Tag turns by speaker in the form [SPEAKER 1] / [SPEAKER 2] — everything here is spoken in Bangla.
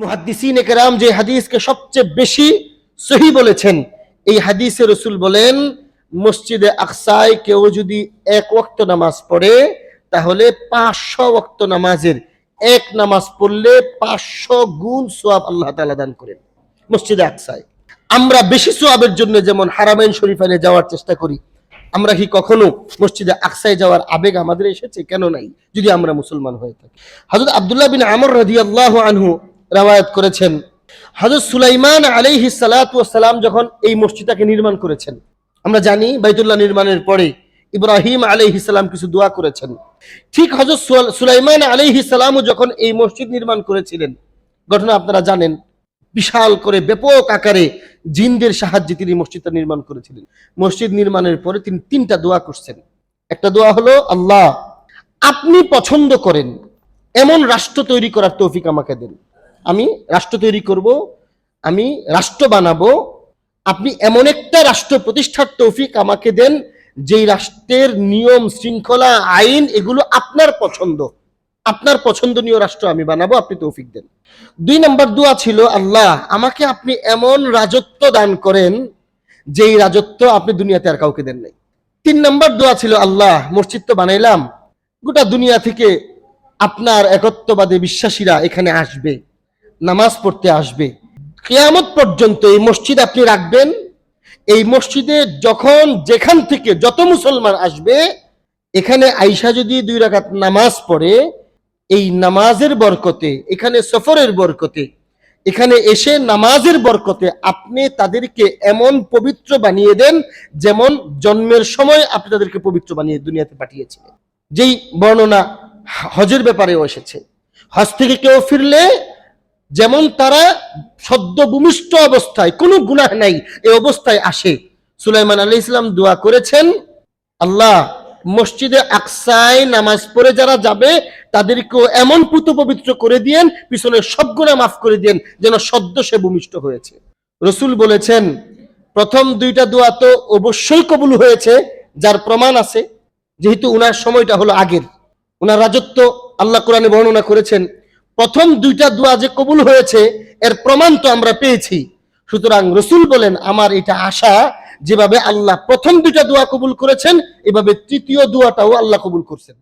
[SPEAKER 1] মুহাদ্দিসিন কেরাম যে হাদিসকে সবচেয়ে বেশি সহি বলেছেন, এই হাদিসে রসুল বলেন, মসজিদে আকসায় কেউ যদি এক ওয়াক্ত নামাজ পড়ে, তাহলে পাঁচশো ওয়াক্ত নামাজের এক নামাজ পড়লে পাঁচশো গুণ সোয়াব আল্লাহ তাআলা দান করেন মসজিদে আকসায়। আমরা বেশি সোয়াবের জন্য যেমন হারামাইন শরীফানে যাওয়ার চেষ্টা করি, আমরা কি কখনো মসজিদে আকসায় যাওয়ার আবেগ আমাদের এসেছে? কেন নাই? যদি আমরা মুসলমান হয়ে থাকি। হযরত আব্দুল্লাহ বিন আমর রাদিয়াল্লাহু আনহু রাওয়ায়াত করেছেন। হযরত সুলাইমান আলাইহিস সালাতু সালাম যখন এই মসজিদটাকে নির্মাণ করেছেন, আমরা জানি বাইতুল্লাহ নির্মাণের পরে ইব্রাহিম আলাইহিস সালাম কিছু দোয়া করেছেন। ঠিক সুল- সুলাইমান আলাইহিস সালামও যখন এই মসজিদ নির্মাণ করেছিলেন, ঘটনা আপনারা জানেন, বিশাল করে ব্যাপক আকারে জিনদের সাহায্যে তিনি মসজিদটা নির্মাণ করেছিলেন। মসজিদ নির্মাণের পরে তিনি তিনটা দোয়া করছেন। একটা দোয়া হলো, আল্লাহ, আপনি পছন্দ করেন, এমন রাষ্ট্র তৈরি করার তৌফিক আমাকে দেন। আমি রাষ্ট্র তৈরি করব, আমি রাষ্ট্র বানাবো, আপনি এমন একটা রাষ্ট্র প্রতিষ্ঠার তৌফিক আমাকে দেন, যেই রাষ্ট্রের নিয়ম, শৃঙ্খলা, আইন এগুলো আপনার পছন্দ। আপনার পছন্দনীয় রাষ্ট্র আমি বানাবো, আপনি তৌফিক দেন। দুই নম্বর দোয়া ছিল, আল্লাহ, আমাকে আপনি এমন রাজত্ব দান করেন, যেই রাজত্ব আপনি দুনিয়াতে আর কাউকে দেন নাই। তিন নম্বর দোয়া ছিল, আল্লাহ, মসজিদ তো বানাইলাম, গোটা দুনিয়া থেকে আপনার একত্ববাদে বিশ্বাসীরা এখানে আসবে। নামাজ পড়তে আসবে। কেয়ামত পর্যন্ত এই মসজিদ আপনি রাখবেন। এই মসজিদে যখন, যেখান থেকে যত মুসলমান আসবে, এখানে আইসা যদি দুই রাকাত নামাজ পড়ে, এই নামাজের বরকতে, এখানে সফরের বরকতে, এখানে এসে নামাজের বরকতে আপনি তাদেরকে এমন পবিত্র বানিয়ে দেন, যেমন জন্মের সময় আপনি তাদেরকে পবিত্র বানিয়ে দুনিয়াতে পাঠিয়েছিলেন। যেই বর্ণনা হজের ব্যাপারেও এসেছে। হজ থেকে কেউ ফিরলে যেমন তারা সদ্য ভূমিষ্ঠ অবস্থায়, কোনো গুনাহ নাই, এই অবস্থায় আসে। সুলাইমান আলী ইসলাম দোয়া করেছেন, আল্লাহ মসজিদে আকসায় নামাজ পড়ে যারা যাবে, তাদেরকেও এমন পুত পবিত্র করে দিয়েন, পিছনে সব গুণা মাফ করে দিয়েন, যেন সদ্য সে ভূমিষ্ঠ হয়েছে। রসুল বলেছেন, প্রথম দুইটা দোয়া তো অবশ্যই কবুল হয়েছে, যার প্রমাণ আছে, যেহেতু উনার সময়টা হলো আগের। উনার রাজত্ব আল্লাহ কোরআনে বর্ণনা করেছেন প্রথম দুইটা দোয়া যে কবুল হয়েছে, এর প্রমাণ তো আমরা পেয়েছি। সুতরাং রসুল বলেন, আমার এটা আশা যেভাবে আল্লাহ প্রথম দুইটা দোয়া কবুল করেছেন, এভাবে তৃতীয় দোয়াটাও আল্লাহ কবুল করছেন।